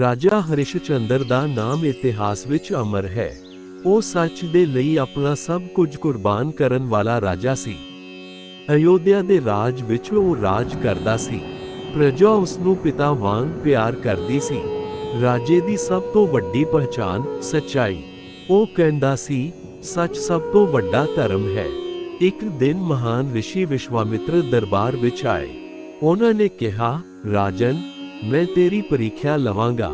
ਰਾਜਾ ਹਰਿਸ਼ਚੰਦਰ ਦਾ ਨਾਮ ਇਤਿਹਾਸ ਵਿੱਚ ਅਮਰ ਹੈ। ਉਹ ਸੱਚ ਦੇ ਲਈ ਆਪਣਾ ਸਭ ਕੁਝ ਕੁਰਬਾਨ ਕਰਨ ਵਾਲਾ ਰਾਜਾ ਸੀ। ਅਯੋਧਿਆ ਦੇ ਰਾਜ ਵਿੱਚ ਉਹ ਰਾਜ ਕਰਦਾ ਸੀ। ਪ੍ਰਜਾ ਉਸ ਨੂੰ ਪਿਤਾ ਵਾਂਗ ਪਿਆਰ ਕਰਦੀ ਸੀ। ਰਾਜੇ ਦੀ ਸਭ ਤੋਂ ਵੱਡੀ ਪਹਿਚਾਨ ਸੱਚਾਈ। ਉਹ ਕਹਿੰਦਾ ਸੀ, ਸੱਚ ਸਭ ਤੋਂ ਵੱਡਾ ਧਰਮ ਹੈ। ਇੱਕ ਦਿਨ ਮਹਾਨ ਰਿਸ਼ੀ ਵਿਸ਼ਵਾਮਿਤਰ ਦਰਬਾਰ ਵਿੱਚ ਆਏ। ਉਹਨਾਂ ਨੇ ਕਿਹਾ, ਰਾਜਨ ਮੈਂ ਤੇਰੀ ਪ੍ਰੀਖਿਆ ਲਵਾਂਗਾ।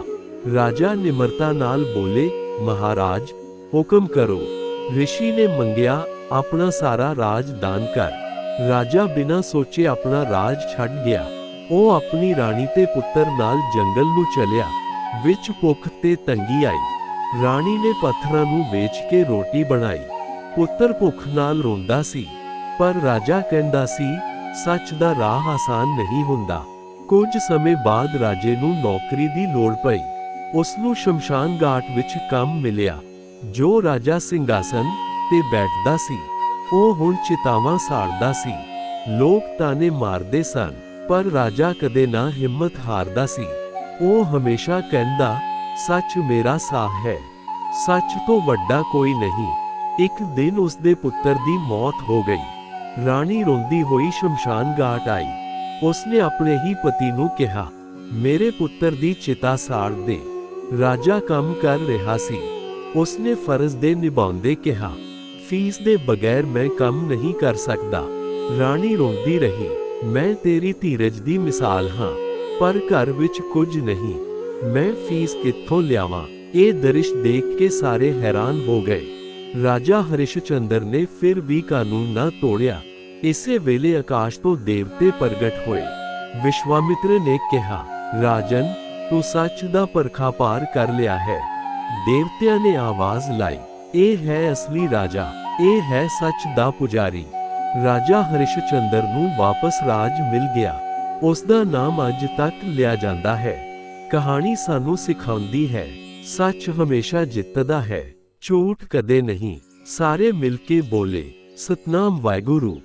ਰਾਜਾ ਨਿਮਰਤਾ ਨਾਲ ਬੋਲੇ, ਮਹਾਰਾਜ, ਹੁਕਮ ਕਰੋ। ਰਿਸ਼ੀ ਨੇ ਮੰਗਿਆ, ਆਪਣਾ ਸਾਰਾ ਰਾਜ ਦਾਨ ਕਰ। ਰਾਜਾ ਬਿਨਾਂ ਸੋਚੇ ਆਪਣਾ ਰਾਜ ਛੱਡ ਗਿਆ। ਉਹ ਆਪਣੀ ਰਾਣੀ ਤੇ ਪੁੱਤਰ ਨਾਲ ਜੰਗਲ ਨੂੰ ਚਲਿਆ। ਵਿੱਚ ਭੁੱਖ ਤੇ ਤੰਗੀ ਆਈ। ਰਾਣੀ ਨੇ ਪੱਥਰਾਂ ਨੂੰ ਵੇਚ ਕੇ ਰੋਟੀ ਬਣਾਈ। ਪੁੱਤਰ ਭੁੱਖ ਨਾਲ ਰੋਂਦਾ ਸੀ। ਪਰ ਰਾਜਾ ਕਹਿੰਦਾ ਸੀ, ਸੱਚ ਦਾ ਰਾਹ ਆਸਾਨ ਨਹੀਂ ਹੁੰਦਾ। ਕੁਝ ਸਮੇਂ ਬਾਅਦ ਰਾਜੇ ਨੂੰ ਨੌਕਰੀ ਦੀ ਲੋੜ ਪਈ। ਉਸ ਨੂੰ ਸ਼ਮਸ਼ਾਨ ਘਾਟ ਵਿੱਚ ਕੰਮ ਮਿਲਿਆ, ਜੋ ਰਾਜਾ ਸਿੰਘਾਸਨ ਤੇ ਬੈਠਦਾ ਸੀ। ਉਹ ਹੁਣ ਚਿਤਾਵਾਂ ਸਾੜਦਾ ਸੀ। ਲੋਕ ਤਾਨੇ ਮਾਰਦੇ ਸਨ, ਪਰ ਰਾਜਾ ਕਦੇ ਨਾ ਹਿੰਮਤ ਹਾਰਦਾ ਸੀ। ਉਹ ਹਮੇਸ਼ਾ ਕਹਿੰਦਾ, ਸੱਚ ਮੇਰਾ ਸਾਹ ਹੈ। ਸੱਚ ਤੋਂ ਵੱਡਾ ਕੋਈ ਨਹੀਂ। ਇੱਕ ਦਿਨ ਉਸ ਦੇ ਪੁੱਤਰ ਦੀ ਮੌਤ ਹੋ ਗਈ। ਰਾਣੀ ਰੋਂਦੀ ਹੋਈ ਸ਼ਮਸ਼ਾਨ ਘਾਟ ਆਈ। ਉਸਨੇ ਆਪਣੇ ਹੀ ਪਤੀ ਨੂੰ ਕਿਹਾ, ਮੇਰੇ ਪੁੱਤਰ ਦੀ ਚਿਤਾ ਸਾੜ ਦੇ। ਰਾਜਾ ਕੰਮ ਕਰ ਰਿਹਾ ਸੀ। ਉਸਨੇ ਫਰਜ਼ ਦੇ ਨਿਭਾਉਂਦੇ ਕਿਹਾ, ਫੀਸ ਦੇ ਬਗੈਰ ਮੈਂ ਕੰਮ ਨਹੀਂ ਕਰ ਸਕਦਾ। ਰਾਣੀ ਰੋਂਦੀ ਰਹੀ, ਮੈਂ ਤੇਰੀ ਧੀਰਜ ਦੀ ਮਿਸਾਲ ਹਾਂ, ਪਰ ਘਰ ਵਿੱਚ ਕੁਝ ਨਹੀਂ। ਮੈਂ ਫੀਸ ਕਿੱਥੋਂ ਲਿਆਵਾਂ? ਇਹ ਦ੍ਰਿਸ਼ ਦੇਖ ਕੇ ਸਾਰੇ ਹੈਰਾਨ ਹੋ ਗਏ। ਰਾਜਾ ਹਰਿਸ਼ਚੰਦਰ ਨੇ ਫਿਰ ਵੀ ਕਾਨੂੰਨ ਨਾ ਤੋੜਿਆ। ਇਸੇ ਵੇਲੇ ਆਕਾਸ਼ ਤੋਂ ਦੇਵਤੇ ਪ੍ਰਗਟ ਹੋਏ। ਵਿਸ਼ਵਾਮਿਤਰ ਨੇ ਕਿਹਾ, ਰਾਜਨ, ਤੂੰ ਸੱਚ ਦਾ ਪਰਖਾ ਪਾਰ ਕਰ ਲਿਆ ਹੈ। ਦੇਵਤਿਆਂ ਨੇ ਆਵਾਜ਼ ਲਾਈ, ਇਹ ਹੈ ਅਸਲੀ ਰਾਜਾ, ਇਹ ਹੈ ਸੱਚ ਦਾ ਪੁਜਾਰੀ। ਰਾਜਾ ਹਰਿਸ਼ਚੰਦਰ ਨੂੰ ਵਾਪਸ ਰਾਜ ਮਿਲ ਗਿਆ। ਉਸ ਦਾ ਨਾਮ ਅੱਜ ਤੱਕ ਲਿਆ ਜਾਂਦਾ ਹੈ। ਕਹਾਣੀ ਸਾਨੂੰ ਸਿਖਾਉਂਦੀ ਹੈ, ਸੱਚ ਹਮੇਸ਼ਾ ਜਿੱਤਦਾ ਹੈ, ਝੂਠ ਕਦੇ ਨਹੀਂ। ਸਾਰੇ ਮਿਲ ਕੇ ਬੋਲੇ, ਸਤਨਾਮ ਵਾਹਿਗੁਰੂ।